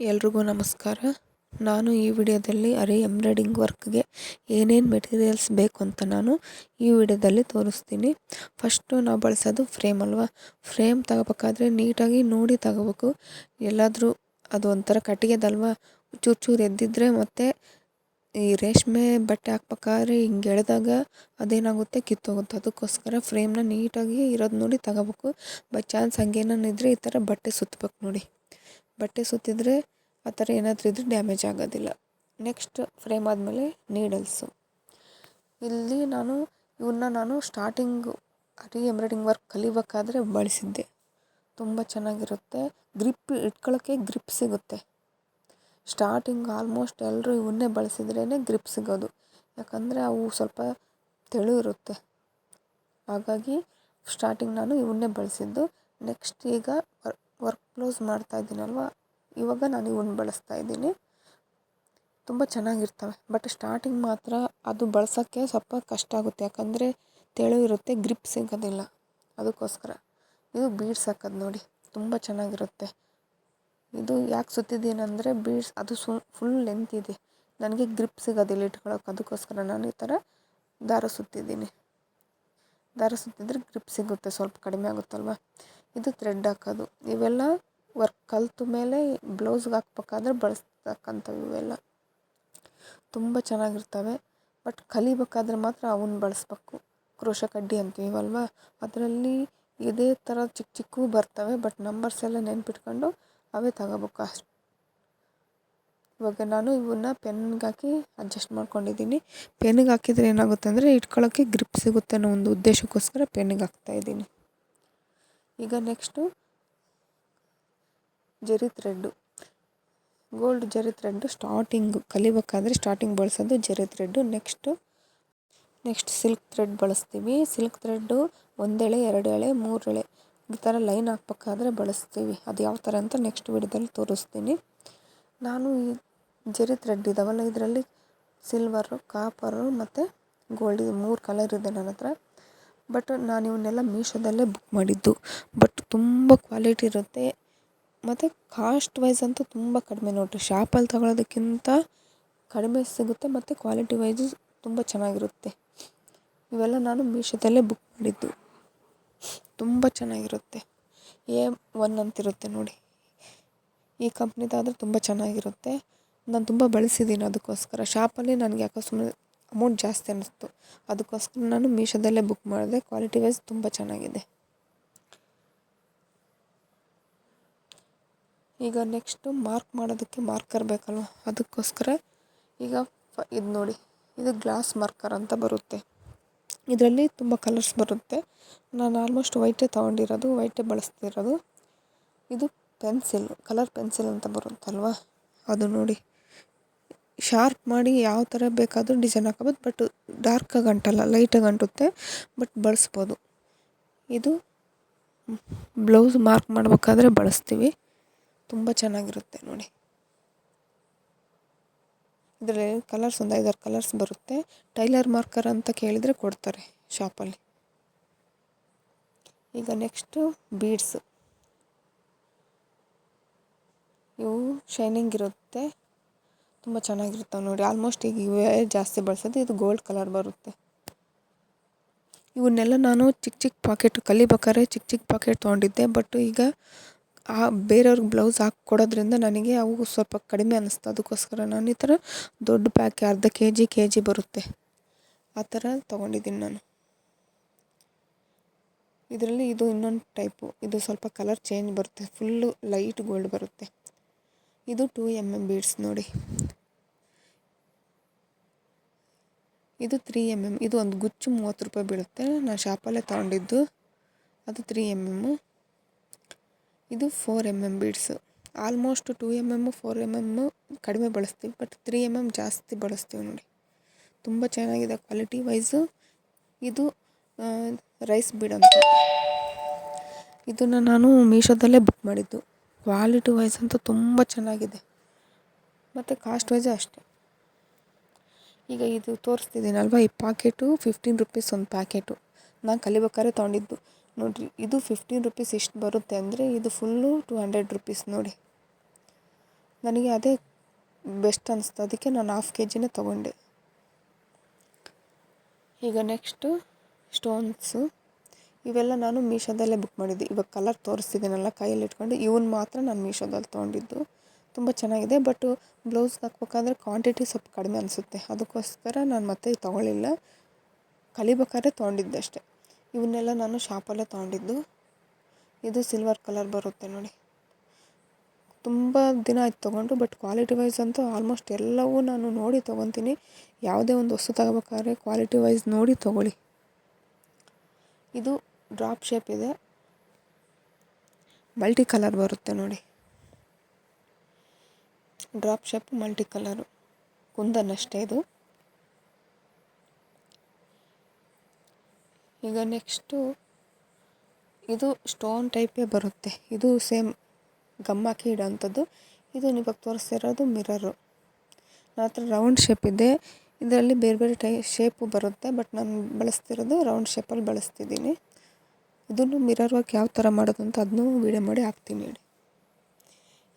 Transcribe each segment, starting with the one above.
ಎಲ್ರಿಗೂ ನಮಸ್ಕಾರ. ನಾನು ಈ ವಿಡಿಯೋದಲ್ಲಿ ಅರೆ ಎಂಬ್ರಾಯ್ಡಿಂಗ್ ವರ್ಕ್ಗೆ ಏನೇನು ಮೆಟೀರಿಯಲ್ಸ್ ಬೇಕು ಅಂತ ನಾನು ಈ ವಿಡಿಯೋದಲ್ಲಿ ತೋರಿಸ್ತೀನಿ. ಫಸ್ಟು ನಾವು ಬಳಸೋದು ಫ್ರೇಮ್ ಅಲ್ವಾ? ಫ್ರೇಮ್ ತಗೋಬೇಕಾದ್ರೆ ನೀಟಾಗಿ ನೋಡಿ ತಗೋಬೇಕು. ಎಲ್ಲಾದರೂ ಅದು ಒಂಥರ ಕಟ್ಟಿಗೆದಲ್ವಾ? ಚೂರು ಚೂರು ಎದ್ದಿದ್ರೆ ಮತ್ತು ಈ ರೇಷ್ಮೆ ಬಟ್ಟೆ ಹಾಕ್ಬೇಕಾದ್ರೆ ಹಿಂಗೆ ಎಳೆದಾಗ ಅದೇನಾಗುತ್ತೆ? ಕಿತ್ತೋಗುತ್ತೆ. ಅದಕ್ಕೋಸ್ಕರ ಫ್ರೇಮ್ನ ನೀಟಾಗಿ ಇರೋದು ನೋಡಿ ತಗೋಬೇಕು. ಬೈ ಚಾನ್ಸ್ ಹಂಗೇನಿದ್ರೆ ಈ ಥರ ಬಟ್ಟೆ ಸುತ್ತಬೇಕು ನೋಡಿ. ಬಟ್ಟೆ ಸುತ್ತಿದರೆ ಆ ಥರ ಏನಾದರೂ ಇದ್ದರೆ ಡ್ಯಾಮೇಜ್ ಆಗೋದಿಲ್ಲ. ನೆಕ್ಸ್ಟ್ ಫ್ರೇಮ್ ಆದಮೇಲೆ ನೀಡಲ್ಸು ಇಲ್ಲಿ ನಾನು ಇವನ್ನ ನಾನು ಸ್ಟಾರ್ಟಿಂಗು ಅರಿ ಎಂಬ್ರಾಯ್ಡಿಂಗ್ ವರ್ಕ್ ಕಲಿಬೇಕಾದ್ರೆ ಬಳಸಿದ್ದೆ. ತುಂಬ ಚೆನ್ನಾಗಿರುತ್ತೆ. ಗ್ರಿಪ್ ಇಟ್ಕೊಳ್ಳೋಕ್ಕೆ ಗ್ರಿಪ್ ಸಿಗುತ್ತೆ. ಸ್ಟಾರ್ಟಿಂಗ್ ಆಲ್ಮೋಸ್ಟ್ ಎಲ್ಲರೂ ಇವನ್ನೇ ಬಳಸಿದ್ರೇ ಗ್ರಿಪ್ ಸಿಗೋದು. ಯಾಕಂದರೆ ಅವು ಸ್ವಲ್ಪ ತೆಳು ಇರುತ್ತೆ. ಹಾಗಾಗಿ ಸ್ಟಾರ್ಟಿಂಗ್ ನಾನು ಇವನ್ನೇ ಬಳಸಿದ್ದು. ನೆಕ್ಸ್ಟ್ ಈಗ ವರ್ಕ್ ಬ್ಲೌಸ್ ಮಾಡ್ತಾ ಇದ್ದೀನಲ್ವ? ಇವಾಗ ನಾನು ಇವನ್ನ ಬಳಸ್ತಾ ಇದ್ದೀನಿ. ತುಂಬ ಚೆನ್ನಾಗಿರ್ತವೆ. ಬಟ್ ಸ್ಟಾರ್ಟಿಂಗ್ ಮಾತ್ರ ಅದು ಬಳಸೋಕ್ಕೆ ಸ್ವಲ್ಪ ಕಷ್ಟ ಆಗುತ್ತೆ. ಯಾಕಂದರೆ ತೆಳು ಇರುತ್ತೆ ಗ್ರಿಪ್ ಸಿಗೋದಿಲ್ಲ. ಅದಕ್ಕೋಸ್ಕರ. ಇದು ಬೀಡ್ಸ್ ಹಾಕೋದು ನೋಡಿ. ತುಂಬ ಚೆನ್ನಾಗಿರುತ್ತೆ. ಇದು ಯಾಕೆ ಸುತ್ತಿದ್ದೀನಂದರೆ ಬೀಡ್ಸ್ ಅದು ಸು ಫುಲ್ ಲೆಂತ್ ಇದೆ. ನನಗೆ ಗ್ರಿಪ್ ಸಿಗೋದಿಲ್ಲ ಇಟ್ಕೊಳ್ಳೋಕೆ ಅದಕ್ಕೋಸ್ಕರ ನಾನು ಈ ಥರ ದಾರ ಸುತ್ತಿದ್ದೀನಿ. ದಾರ ಸುತ್ತಿದ್ರೆ ಗ್ರಿಪ್ ಸಿಗುತ್ತೆ. ಸ್ವಲ್ಪ ಕಡಿಮೆ ಆಗುತ್ತಲ್ವ? ಇದು ಥ್ರೆಡ್ ಹಾಕೋದು. ಇವೆಲ್ಲ ವರ್ಕ್ ಕಲ್ತ ಮೇಲೆ ಬ್ಲೌಸ್ಗೆ ಹಾಕ್ಬೇಕಾದ್ರೆ ಬಳಸ್ತಕ್ಕಂಥವು ಇವೆಲ್ಲ. ತುಂಬ ಚೆನ್ನಾಗಿರ್ತವೆ. ಬಟ್ ಕಲಿಬೇಕಾದ್ರೆ ಮಾತ್ರ ಅವನ್ನ ಬಳಸ್ಬೇಕು. ಕ್ರೋಶ ಕಡ್ಡಿ ಅಂತೀವಲ್ವ ಅದರಲ್ಲಿ ಇದೇ ಥರ ಚಿಕ್ಕ ಚಿಕ್ಕವು ಬರ್ತವೆ ಬಟ್ ನಂಬರ್ಸ್ ಎಲ್ಲ ನೆನ್ಪಿಟ್ಕೊಂಡು ಅವೇ ತಗೋಬೇಕು ಅಷ್ಟು. ಇವಾಗ ನಾನು ಇವನ್ನ ಪೆನ್ಗೆ ಹಾಕಿ ಅಡ್ಜಸ್ಟ್ ಮಾಡ್ಕೊಂಡಿದ್ದೀನಿ. ಪೆನ್ಗೆ ಹಾಕಿದರೆ ಏನಾಗುತ್ತೆ ಅಂದರೆ ಇಟ್ಕೊಳ್ಳೋಕ್ಕೆ ಗ್ರಿಪ್ ಸಿಗುತ್ತೆ ಅನ್ನೋ ಒಂದು ಉದ್ದೇಶಕ್ಕೋಸ್ಕರ ಪೆನ್ಗೆ ಹಾಕ್ತಾಯಿದ್ದೀನಿ ಈಗ ನೆಕ್ಸ್ಟು ಜರಿ ತ್ರೆಡ್ಡು ಗೋಲ್ಡ್ ಜರಿ ತ್ರೆಡ್ಡು ಸ್ಟಾರ್ಟಿಂಗು ಕಲಿಬೇಕಾದ್ರೆ ಸ್ಟಾರ್ಟಿಂಗ್ ಬಳಸೋದು zari thread next next silk thread ಬಳಸ್ತೀವಿ. ಸಿಲ್ಕ್ ಥ್ರೆಡ್ಡು ಒಂದೆಳೆ ಎರಡು ಎಳೆ ಮೂರು ಎಳೆ ಈ ಥರ ಲೈನ್ ಹಾಕ್ಬೇಕಾದ್ರೆ ಬಳಸ್ತೀವಿ. ಅದು ಯಾವ ಥರ ಅಂತ ನೆಕ್ಸ್ಟ್ ವಿಡಿಯೋದಲ್ಲಿ ತೋರಿಸ್ತೀನಿ. ನಾನು ಈ ಜರಿ ಥ್ರೆಡ್ ಇದಾವಲ್ಲ, ಇದರಲ್ಲಿ ಸಿಲ್ವರು ಕಾಪರು ಮತ್ತು ಗೋಲ್ಡ್ ಮೂರು ಕಲರ್ ಇದೆ ನನ್ನ ಹತ್ರ. ಬಟ್ ನಾನು ಇವನ್ನೆಲ್ಲ ಮೀಶೋದಲ್ಲೇ ಬುಕ್ ಮಾಡಿದ್ದು. ಬಟ್ ತುಂಬ ಕ್ವಾಲಿಟಿ ಇರುತ್ತೆ. ಮತ್ತು ಕಾಸ್ಟ್ ವೈಸ್ ಅಂತೂ ತುಂಬ ಕಡಿಮೆ ನೋಡಿರಿ. ಶಾಪಲ್ಲಿ ತಗೊಳ್ಳೋದಕ್ಕಿಂತ ಕಡಿಮೆ ಸಿಗುತ್ತೆ ಮತ್ತು ಕ್ವಾಲಿಟಿ ವೈಸು ತುಂಬ ಚೆನ್ನಾಗಿರುತ್ತೆ. ಇವೆಲ್ಲ ನಾನು ಮೀಶೋದಲ್ಲೇ ಬುಕ್ ಮಾಡಿದ್ದು. ತುಂಬ ಚೆನ್ನಾಗಿರುತ್ತೆ. ಎ ಒನ್ ಅಂತಿರುತ್ತೆ ನೋಡಿ. ಈ ಕಂಪ್ನಿದಾದರೆ ತುಂಬ ಚೆನ್ನಾಗಿರುತ್ತೆ. ನಾನು ತುಂಬ ಬಳಸಿದ್ದೀನಿ ಅದಕ್ಕೋಸ್ಕರ. ಶಾಪಲ್ಲಿ ನನಗೆ ಯಾಕೋ ಸುಮ್ಮನೆ ಅಮೌಂಟ್ ಜಾಸ್ತಿ ಅನ್ನಿಸ್ತು. ಅದಕ್ಕೋಸ್ಕರ ನಾನು ಮೀಶೋದಲ್ಲೇ ಬುಕ್ ಮಾಡಿದೆ. ಕ್ವಾಲಿಟಿ ವೈಸ್ ತುಂಬ ಚೆನ್ನಾಗಿದೆ. ಈಗ ನೆಕ್ಸ್ಟು ಮಾರ್ಕ್ ಮಾಡೋದಕ್ಕೆ ಮಾರ್ಕರ್ ಬೇಕಲ್ವ? ಅದಕ್ಕೋಸ್ಕರ ಈಗ ಫ ಇದು ನೋಡಿ. ಇದು ಗ್ಲಾಸ್ ಮಾರ್ಕರ್ ಅಂತ ಬರುತ್ತೆ. ಇದರಲ್ಲಿ ತುಂಬ ಕಲರ್ಸ್ ಬರುತ್ತೆ. ನಾನು ಆಲ್ಮೋಸ್ಟ್ ವೈಟೇ ತೊಗೊಂಡಿರೋದು ವೈಟೇ ಬಳಸ್ತಿರೋದು. ಇದು ಪೆನ್ಸಿಲ್ ಕಲರ್ ಪೆನ್ಸಿಲ್ ಅಂತ ಬರುತ್ತಲ್ವ? ಅದು ನೋಡಿ. ಶಾರ್ಪ್ ಮಾಡಿ ಯಾವ ಥರ ಬೇಕಾದರೂ ಡಿಸೈನ್ ಹಾಕೋಬೋದು ಬಟ್ ಡಾರ್ಕಾಗಿ ಅಂಟಲ್ಲ ಲೈಟಾಗಿ ಅಂಟುತ್ತೆ ಬಟ್ ಬಳಸ್ಬೋದು. ಇದು ಬ್ಲೌಸ್ ಮಾರ್ಕ್ ಮಾಡಬೇಕಾದ್ರೆ ಬಳಸ್ತೀವಿ. ತುಂಬ ಚೆನ್ನಾಗಿರುತ್ತೆ ನೋಡಿ. ಇದರಲ್ಲಿ ಕಲರ್ಸ್ ಒಂದು ಐದಾರು ಕಲರ್ಸ್ ಬರುತ್ತೆ. ಟೈಲರ್ ಮಾರ್ಕರ್ ಅಂತ ಕೇಳಿದರೆ ಕೊಡ್ತಾರೆ ಶಾಪಲ್ಲಿ ಈಗ ನೆಕ್ಸ್ಟು ಬೀಡ್ಸು ಇವು ಶೈನಿಂಗ್ ಇರುತ್ತೆ. ತುಂಬ ಚೆನ್ನಾಗಿರ್ತಾವೆ ನೋಡಿ. ಆಲ್ಮೋಸ್ಟ್ ಈಗ ಇವೇ, ಜಾಸ್ತಿ ಬಳಸೋದು. ಇದು ಗೋಲ್ಡ್ ಕಲರ್ ಬರುತ್ತೆ. ಇವನ್ನೆಲ್ಲ ನಾನು ಚಿಕ್ಕ ಚಿಕ್ಕ ಪಾಕೆಟ್ ಕಲಿಬೇಕಾದ್ರೆ ಚಿಕ್ಕ ಚಿಕ್ಕ ಪಾಕೆಟ್ ತೊಗೊಂಡಿದ್ದೆ. ಬಟ್ ಈಗ ಆ ಬೇರೆಯವ್ರಿಗೆ ಬ್ಲೌಸ್ ಹಾಕ್ಕೊಡೋದ್ರಿಂದ ನನಗೆ ಅವು ಸ್ವಲ್ಪ ಕಡಿಮೆ ಅನ್ನಿಸ್ತು ಅದಕ್ಕೋಸ್ಕರ ನಾನು ಈ ಥರ ದೊಡ್ಡ ಪ್ಯಾಕ್ ಅರ್ಧ ಕೆ ಜಿ ಕೆ ಜಿ ಬರುತ್ತೆ. ಆ ಥರ ತೊಗೊಂಡಿದ್ದೀನಿ ನಾನು. ಇದರಲ್ಲಿ ಇದು ಇನ್ನೊಂದು ಟೈಪು ಇದು ಸ್ವಲ್ಪ ಕಲರ್ ಚೇಂಜ್ ಬರುತ್ತೆ. ಫುಲ್ಲು ಲೈಟ್ ಗೋಲ್ಡ್ ಬರುತ್ತೆ. ಇದು ಟೂ ಎಂ ಎಂ ಬೀಡ್ಸ್ ನೋಡಿ. ಇದು ತ್ರೀ ಎಂ ಎಂ ಇದು ಒಂದು ಗುಚ್ಚು ಮೂವತ್ತು ರೂಪಾಯಿ ಬೀಳುತ್ತೆ. ನಾನು ಶಾಪಲ್ಲೇ ತೊಗೊಂಡಿದ್ದು. ಅದು ತ್ರೀ ಎಂ ಎಮ್ಮು ಇದು four M M beads almost two M M four M M ಕಡಿಮೆ ಬಳಸ್ತೀವಿ. ಬಟ್ ತ್ರೀ ಎಂ ಎಂ ಜಾಸ್ತಿ ಬಳಸ್ತೀವಿ ನೋಡಿ. ತುಂಬ ಚೆನ್ನಾಗಿದೆ ಕ್ವಾಲಿಟಿ ವೈಸು ಇದು ರೈಸ್ ಬೀಡ್ ಅಂತ. ಇದನ್ನು ನಾನು ಮೀಶೋದಲ್ಲೇ ಬುಕ್ ಮಾಡಿದ್ದು. ಕ್ವಾಲಿಟಿ ವೈಸ್ ಅಂತೂ ತುಂಬ ಚೆನ್ನಾಗಿದೆ. ಮತ್ತು ಕಾಸ್ಟ್ ವೈಸು ಅಷ್ಟೇ. ಈಗ ಇದು ತೋರಿಸ್ತಿದ್ದೀನಲ್ವ? ಈ ಪಾಕೆಟು ಫಿಫ್ಟೀನ್ ರುಪೀಸ್ ಒಂದು ಪ್ಯಾಕೆಟು ನಾನು ಕಲಿಬೇಕಾದ್ರೆ ತೊಗೊಂಡಿದ್ದು. ನೋಡಿರಿ, ಇದು ಫಿಫ್ಟೀನ್ ರುಪೀಸ್ ಇಷ್ಟು ಬರುತ್ತೆ ಅಂದರೆ ಇದು ಫುಲ್ಲು ಟು ಹಂಡ್ರೆಡ್ ರುಪೀಸ್ ನೋಡಿ. ನನಗೆ ಅದೇ ಬೆಸ್ಟ್ ಅನ್ನಿಸ್ತು ಅದಕ್ಕೆ ನಾನು ಹಾಫ್ ಕೆ ಜಿನೇ ತೊಗೊಂಡೆ. ಈಗ ನೆಕ್ಸ್ಟು ಸ್ಟೋನ್ಸು ಇವೆಲ್ಲ ನಾನು ಮೀಶೋದಲ್ಲೇ ಬುಕ್ ಮಾಡಿದ್ದೆ. ಇವಾಗ ಕಲರ್ ತೋರಿಸ್ತಿದ್ದೀನಲ್ಲ ಕೈಯಲ್ಲಿ ಇಟ್ಕೊಂಡು ಇವನ್ನ ಮಾತ್ರ ನಾನು ಮೀಶೋದಲ್ಲಿ ತೊಗೊಂಡಿದ್ದು. ತುಂಬ ಚೆನ್ನಾಗಿದೆ ಬಟ್ಟು ಬ್ಲೌಸ್ಗೆ ಹಾಕ್ಬೇಕಾದ್ರೆ ಕ್ವಾಂಟಿಟಿ ಸ್ವಲ್ಪ ಕಡಿಮೆ ಅನಿಸುತ್ತೆ. ಅದಕ್ಕೋಸ್ಕರ ನಾನು ಮತ್ತೆ ತೊಗೊಳ್ಳಿಲ್ಲ. ಕಲಿಬೇಕಾದ್ರೆ ತೊಗೊಂಡಿದ್ದೆ ಅಷ್ಟೆ. ಇವನ್ನೆಲ್ಲ ನಾನು ಶಾಪಲ್ಲೇ ತೊಗೊಂಡಿದ್ದು. ಇದು ಸಿಲ್ವರ್ ಕಲರ್ ಬರುತ್ತೆ ನೋಡಿ. ತುಂಬ ದಿನ ಆಯ್ತು ತೊಗೊಂಡು ಬಟ್ ಕ್ವಾಲಿಟಿ ವೈಸ್ ಅಂತೂ ಆಲ್ಮೋಸ್ಟ್ ಎಲ್ಲವೂ ನಾನು ನೋಡಿ ತೊಗೊತೀನಿ. ಯಾವುದೇ ಒಂದು ವಸ್ತು ತಗೋಬೇಕಾದ್ರೆ ಕ್ವಾಲಿಟಿ ವೈಸ್ ನೋಡಿ ತೊಗೊಳ್ಳಿ. ಇದು ಡ್ರಾಪ್ ಶೇಪ್ ಇದೆ. ಮಲ್ಟಿ ಕಲರ್ ಬರುತ್ತೆ ನೋಡಿ. Drop shape multi colour kundan ಅಷ್ಟೇ ಇದು. ಈಗ ನೆಕ್ಸ್ಟು ಇದು ಸ್ಟೋನ್ ಟೈಪೇ ಬರುತ್ತೆ. ಇದು ಸೇಮ್ ಗಮ್ಮಾಕಿ ಇಡೋಂಥದ್ದು. ಇದು ನಿಮಗೆ ತೋರಿಸ್ತಿರೋದು ಮಿರರು ನನ್ನ ಹತ್ರ ರೌಂಡ್ ಶೇಪ್ ಇದೆ. ಇದರಲ್ಲಿ ಬೇರೆ ಬೇರೆ ಟೈ ಶೇಪು ಬರುತ್ತೆ ಬಟ್ ನಾನು ಬಳಸ್ತಿರೋದು ರೌಂಡ್ ಶೇಪಲ್ಲಿ ಬಳಸ್ತಿದ್ದೀನಿ. ಇದನ್ನು ಮಿರರ್ ವರ್ಕ್ ಯಾವ ಥರ ಮಾಡೋದು ಅಂತ ಅದನ್ನೂ ವೀಡಿಯೋ ಮಾಡಿ ಹಾಕ್ತೀನಿ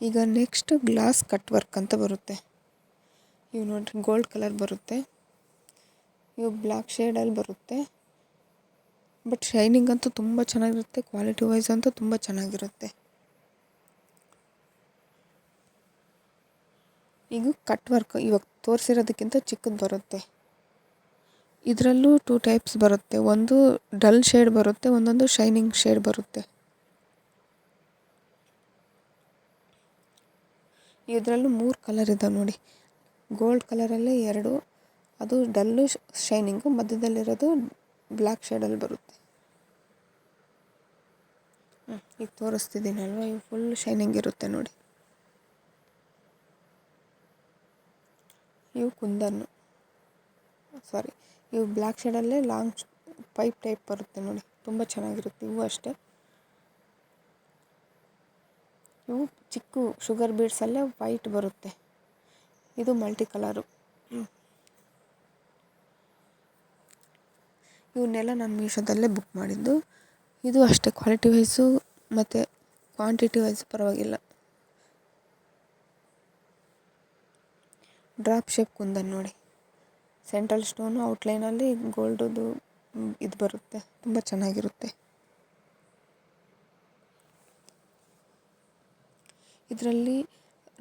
ಈಗ ನೆಕ್ಸ್ಟ್ ಗ್ಲಾಸ್ ಕಟ್ ವರ್ಕ್ ಅಂತ ಬರುತ್ತೆ. ಇವು ನೋಡಿರಿ ಗೋಲ್ಡ್ ಕಲರ್ ಬರುತ್ತೆ. ಇವು ಬ್ಲ್ಯಾಕ್ ಶೇಡಲ್ಲಿ ಬರುತ್ತೆ. ಬಟ್ ಶೈನಿಂಗ್ ಅಂತೂ ತುಂಬ ಚೆನ್ನಾಗಿರುತ್ತೆ ಕ್ವಾಲಿಟಿ ವೈಸ್ ಅಂತೂ ತುಂಬ ಚೆನ್ನಾಗಿರುತ್ತೆ. ಈಗ ಕಟ್ ವರ್ಕ್ ಇವಾಗ ತೋರಿಸಿರೋದಕ್ಕಿಂತ ಚಿಕ್ಕದು ಬರುತ್ತೆ. ಇದರಲ್ಲೂ ಟೂ ಟೈಪ್ಸ್ ಬರುತ್ತೆ. ಒಂದು ಡಲ್ ಶೇಡ್ ಬರುತ್ತೆ, ಒಂದೊಂದು ಶೈನಿಂಗ್ ಶೇಡ್ ಬರುತ್ತೆ. ಇದರಲ್ಲೂ ಮೂರು ಕಲರ್ ಇದಾವೆ ನೋಡಿ. ಗೋಲ್ಡ್ ಕಲರಲ್ಲೇ ಎರಡು, ಅದು ಡಲ್ಲು ಶೈನಿಂಗು ಮಧ್ಯದಲ್ಲಿರೋದು ಬ್ಲ್ಯಾಕ್ ಶೇಡಲ್ಲಿ ಬರುತ್ತೆ. ಈಗ ತೋರಿಸ್ತಿದ್ದೀನಲ್ವ ಇವು ಫುಲ್ ಶೈನಿಂಗ್ ಇರುತ್ತೆ ನೋಡಿ. ಇವು ಕುಂದನ್ನು. ಸಾರಿ ಇವು ಬ್ಲ್ಯಾಕ್ ಶೇಡಲ್ಲೇ ಲಾಂಗ್ ಪೈಪ್ ಟೈಪ್ ಬರುತ್ತೆ ನೋಡಿ. ತುಂಬ ಚೆನ್ನಾಗಿರುತ್ತೆ, ಇವು ಅಷ್ಟೇ. ಇವು ಚಿಕ್ಕ ಶುಗರ್ ಬೀಡ್ಸಲ್ಲೇ ವೈಟ್ ಬರುತ್ತೆ. ಇದು ಮಲ್ಟಿ ಕಲರು ಇವನ್ನೆಲ್ಲ ನಾನು ಮೀಶೋದಲ್ಲೇ ಬುಕ್ ಮಾಡಿದ್ದು. ಇದು ಅಷ್ಟೇ ಕ್ವಾಲಿಟಿ ವೈಸು ಮತ್ತು ಕ್ವಾಂಟಿಟಿ ವೈಸ್ ಪರವಾಗಿಲ್ಲ. ಡ್ರಾಪ್ ಶೇಪ್ ಕುಂದನ್ ನೋಡಿ. ಸೆಂಟ್ರಲ್ ಸ್ಟೋನು ಔಟ್ಲೈನಲ್ಲಿ ಗೋಲ್ಡದು ಇದು ಬರುತ್ತೆ. ತುಂಬ ಚೆನ್ನಾಗಿರುತ್ತೆ. ಇದರಲ್ಲಿ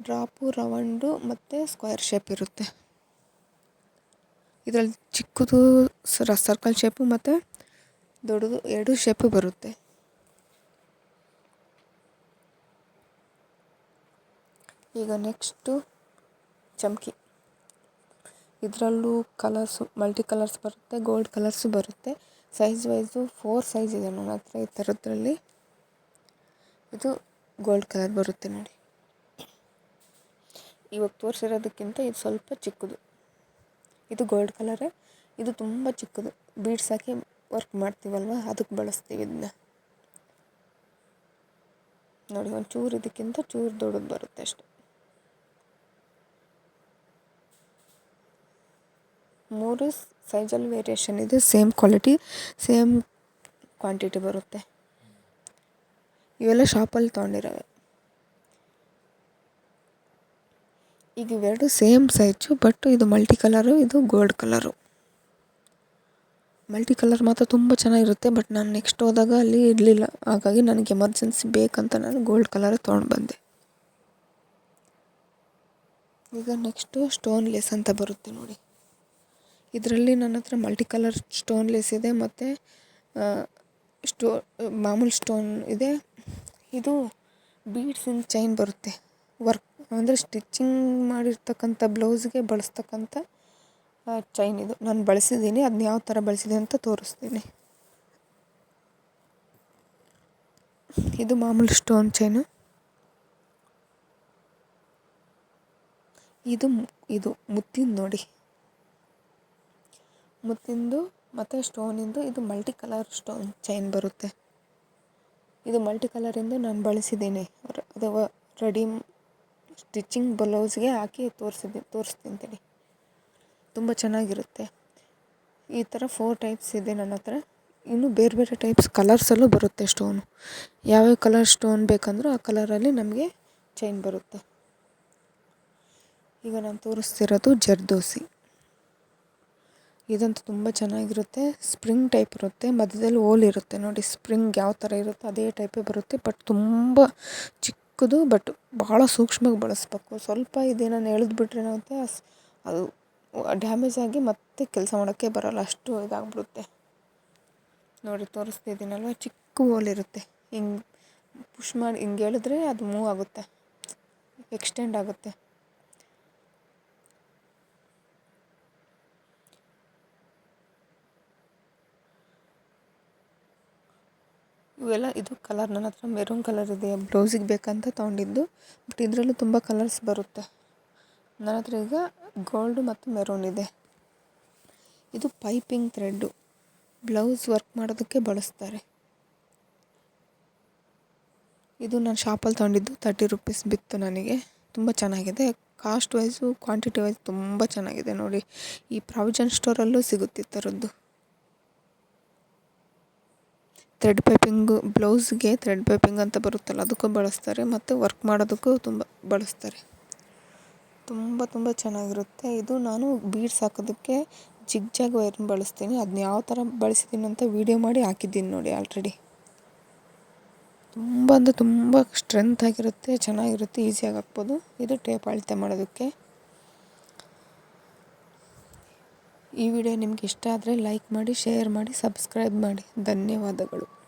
ಡ್ರಾಪು, ರವಂಡು ಮತ್ತು ಸ್ಕ್ವೇರ್ ಶೇಪ್ ಇರುತ್ತೆ. ಇದರಲ್ಲಿ ಚಿಕ್ಕದು ಸರ ಸರ್ಕಲ್ ಶೇಪು ಮತ್ತು ದೊಡ್ಡದು ಎರಡು ಶೇಪು ಬರುತ್ತೆ. ಈಗ ನೆಕ್ಸ್ಟು ಚಮಕಿ. ಇದರಲ್ಲೂ ಕಲರ್ಸು, ಮಲ್ಟಿ ಕಲರ್ಸ್ ಬರುತ್ತೆ, ಗೋಲ್ಡ್ ಕಲರ್ಸು ಬರುತ್ತೆ. ಸೈಜ್ ವೈಸು ಫೋರ್ ಸೈಜ್ ಇದೆ ನನ್ನ ಹತ್ರ ಈ ಥರದ್ರಲ್ಲಿ. ಇದು ಗೋಲ್ಡ್ ಕಲರ್ ಬರುತ್ತೆ ನೋಡಿ. ಇವಾಗ ತೋರಿಸಿರೋದಕ್ಕಿಂತ ಇದು ಸ್ವಲ್ಪ ಚಿಕ್ಕದು. ಇದು ಗೋಲ್ಡ್ ಕಲರೇ ಇದು ತುಂಬ ಚಿಕ್ಕದು. ಬೀಡ್ಸ್ ಹಾಕಿ ವರ್ಕ್ ಮಾಡ್ತೀವಲ್ವ? ಅದಕ್ಕೆ ಬಳಸ್ತೀವಿ ಇದನ್ನ. ನೋಡಿ, ಒಂದು ಚೂರು ಇದಕ್ಕಿಂತ ಚೂರು ದೊಡ್ಡದು ಬರುತ್ತೆ ಅಷ್ಟೆ. ಮೂರು ಸೈಜಲ್ಲಿ ವೇರಿಯೇಷನ್ ಇದೆ ಸೇಮ್ ಕ್ವಾಲಿಟಿ ಸೇಮ್ ಕ್ವಾಂಟಿಟಿ ಬರುತ್ತೆ. ಇವೆಲ್ಲ ಶಾಪಲ್ಲಿ ತೊಗೊಂಡಿರೋವೆ. ಈಗ ಇವೆರಡು ಸೇಮ್ ಸೈಜು ಬಟ್ ಇದು ಮಲ್ಟಿ ಕಲರು ಇದು ಗೋಲ್ಡ್ ಕಲರು ಮಲ್ಟಿ ಕಲರ್ ಮಾತ್ರ ತುಂಬ ಚೆನ್ನಾಗಿರುತ್ತೆ ಬಟ್ ನಾನು ನೆಕ್ಸ್ಟ್ ಹೋದಾಗ ಅಲ್ಲಿ ಇರಲಿಲ್ಲ. ಹಾಗಾಗಿ ನನಗೆ ಎಮರ್ಜೆನ್ಸಿ ಬೇಕಂತ ನಾನು ಗೋಲ್ಡ್ ಕಲರ್ ತೊಗೊಂಡು ಬಂದೆ. ಈಗ ನೆಕ್ಸ್ಟು ಸ್ಟೋನ್ ಲೇಸ್ ಅಂತ ಬರುತ್ತೆ ನೋಡಿ. ಇದರಲ್ಲಿ ನನ್ನ ಹತ್ರ ಮಲ್ಟಿ ಕಲರ್ ಸ್ಟೋನ್ ಲೇಸ್ ಇದೆ, ಮತ್ತು ಸ್ಟೋ ಮಾಮೂಲಿ ಸ್ಟೋನ್ ಇದೆ. ಇದು ಬೀಡ್ಸಿನ ಚೈನ್ ಬರುತ್ತೆ ವರ್ಕ್ ಅಂದರೆ ಸ್ಟಿಚ್ಚಿಂಗ್ ಮಾಡಿರ್ತಕ್ಕಂಥ ಬ್ಲೌಸ್ಗೆ ಬಳಸ್ತಕ್ಕಂಥ ಚೈನ್ ಇದು. ನಾನು ಬಳಸಿದ್ದೀನಿ ಅದನ್ನ ಯಾವ ಥರ ಬಳಸಿದೆ ಅಂತ ತೋರಿಸ್ತೀನಿ. ಇದು ಮಾಮೂಲಿ ಸ್ಟೋನ್ ಚೈನು. ಇದು ಇದು ಮುತ್ತಿನ ನೋಡಿ. ಮುತ್ತಿಂದು ಮತ್ತು ಸ್ಟೋನಿಂದು ಇದು ಮಲ್ಟಿ ಕಲರ್ ಸ್ಟೋನ್ ಚೈನ್ ಬರುತ್ತೆ. ಇದು ಮಲ್ಟಿ ಕಲರಿಂದು ನಾನು ಬಳಸಿದ್ದೀನಿ ಅದು ರೆಡಿ ಸ್ಟಿಚ್ಚಿಂಗ್ ಬ್ಲೌಸ್ಗೆ ಹಾಕಿ ತೋರಿಸಿದ್ದೆ, ತೋರಿಸ್ತೀನಿ ತಡಿ. ತುಂಬ ಚೆನ್ನಾಗಿರುತ್ತೆ. ಈ ಥರ ಫೋರ್ ಟೈಪ್ಸ್ ಇದೆ ನನ್ನ ಹತ್ರ. ಇನ್ನು ಬೇರೆ ಬೇರೆ ಟೈಪ್ಸ್ ಕಲರ್ಸಲ್ಲೂ ಬರುತ್ತೆ ಸ್ಟೋನು ಯಾವ್ಯಾವ ಕಲರ್ ಸ್ಟೋನ್ ಬೇಕಂದ್ರೂ ಆ ಕಲರಲ್ಲಿ ನಮಗೆ ಚೈನ್ ಬರುತ್ತೆ. ಈಗ ನಾನು ತೋರಿಸ್ತಿರೋದು ಜರ್ದೋಸಿ. ಇದಂತೂ ತುಂಬ ಚೆನ್ನಾಗಿರುತ್ತೆ. ಸ್ಪ್ರಿಂಗ್ ಟೈಪ್ ಇರುತ್ತೆ. ಮಧ್ಯದಲ್ಲಿ ಹೋಲ್ ಇರುತ್ತೆ ನೋಡಿ ಸ್ಪ್ರಿಂಗ್ ಯಾವ ಥರ ಇರುತ್ತೆ ಅದೇ ಟೈಪೇ ಬರುತ್ತೆ ಬಟ್ ತುಂಬ ಚಿಕ್ಕದು ಬಟ್ ಭಾಳ ಸೂಕ್ಷ್ಮವಾಗಿ ಬಳಸಬೇಕು. ಸ್ವಲ್ಪ ಇದೇನೋ ಎಳೆದ್ಬಿಟ್ರೆ ಏನಾಗುತ್ತೆ ಅದು ಡ್ಯಾಮೇಜ್ ಆಗಿ ಮತ್ತೆ ಕೆಲಸ ಮಾಡೋಕ್ಕೆ ಬರೋಲ್ಲ, ಅಷ್ಟು ಇದಾಗ್ಬಿಡುತ್ತೆ. ನೋಡಿ ತೋರಿಸ್ತಿದ್ದೀನಲ್ವ ಚಿಕ್ಕ ಹೋಲ್ ಇರುತ್ತೆ. ಹಿಂಗೆ ಪುಷ್ ಮಾಡಿ ಹಿಂಗೆ ಎಳೆದ್ರೆ ಅದು ಮೂವ್ ಆಗುತ್ತೆ ಎಕ್ಸ್ಟೆಂಡ್ ಆಗುತ್ತೆ. ಇವೆಲ್ಲ ಇದು ಕಲರ್ ನನ್ನ ಹತ್ರ ಮೆರೂನ್ ಕಲರ್ ಇದೆ ಬ್ಲೌಸಿಗೆ ಬೇಕಂತ ತೊಗೊಂಡಿದ್ದು ಬಟ್ ಇದರಲ್ಲೂ ತುಂಬ ಕಲರ್ಸ್ ಬರುತ್ತೆ. ನನ್ನ ಹತ್ರ ಈಗ ಗೋಲ್ಡು ಮತ್ತು ಮೆರೂನ್ ಇದೆ. ಇದು ಪೈಪಿಂಗ್ ಥ್ರೆಡ್ಡು ಬ್ಲೌಸ್ ವರ್ಕ್ ಮಾಡೋದಕ್ಕೆ ಬಳಸ್ತಾರೆ. ಇದು ನಾನು ಶಾಪಲ್ಲಿ ತೊಗೊಂಡಿದ್ದು ತರ್ಟಿ ರುಪೀಸ್ ಬಿತ್ತು ನನಗೆ. ತುಂಬ ಚೆನ್ನಾಗಿದೆ. ಕಾಸ್ಟ್ ವೈಸು ಕ್ವಾಂಟಿಟಿ ವೈಸ್ ತುಂಬ ಚೆನ್ನಾಗಿದೆ ನೋಡಿ. ಈ ಪ್ರಾವಿಜನ್ ಸ್ಟೋರಲ್ಲೂ ಸಿಗುತ್ತೆ ಈ ಥರದ್ದು ಥ್ರೆಡ್ ಪೈಪಿಂಗು, ಬ್ಲೌಸ್ಗೆ ಥ್ರೆಡ್ ಪೈಪಿಂಗ್ ಅಂತ ಬರುತ್ತಲ್ಲ, ಅದಕ್ಕೂ ಬಳಸ್ತಾರೆ. ಮತ್ತು ವರ್ಕ್ ಮಾಡೋದಕ್ಕೂ ತುಂಬ ಬಳಸ್ತಾರೆ. ತುಂಬ ತುಂಬ ಚೆನ್ನಾಗಿರುತ್ತೆ. ಇದು ನಾನು ಬೀಡ್ಸ್ ಹಾಕೋದಕ್ಕೆ ಜಿಗ್ ಜಾಗ್ ವೈರ್ನ ಬಳಸ್ತೀನಿ. ಅದನ್ನ ಯಾವ ಥರ ಬಳಸಿದ್ದೀನಿ ಅಂತ ವೀಡಿಯೋ ಮಾಡಿ ಹಾಕಿದ್ದೀನಿ ನೋಡಿ ಆಲ್ರೆಡಿ. ತುಂಬ ಅಂದರೆ ತುಂಬ ಸ್ಟ್ರೆಂತ್ ಆಗಿರುತ್ತೆ, ಚೆನ್ನಾಗಿರುತ್ತೆ, ಈಸಿಯಾಗಿ ಹಾಕ್ಬೋದು. ಇದು ಟೇಪ್ ಅಳತೆ ಮಾಡೋದಕ್ಕೆ. ಈ ವಿಡಿಯೋ ನಿಮ್ಗೆ ಇಷ್ಟ ಆದರೆ ಲೈಕ್ ಮಾಡಿ ಶೇರ್ ಮಾಡಿ ಸಬ್ಸ್ಕ್ರೈಬ್ ಮಾಡಿ. ಧನ್ಯವಾದಗಳು.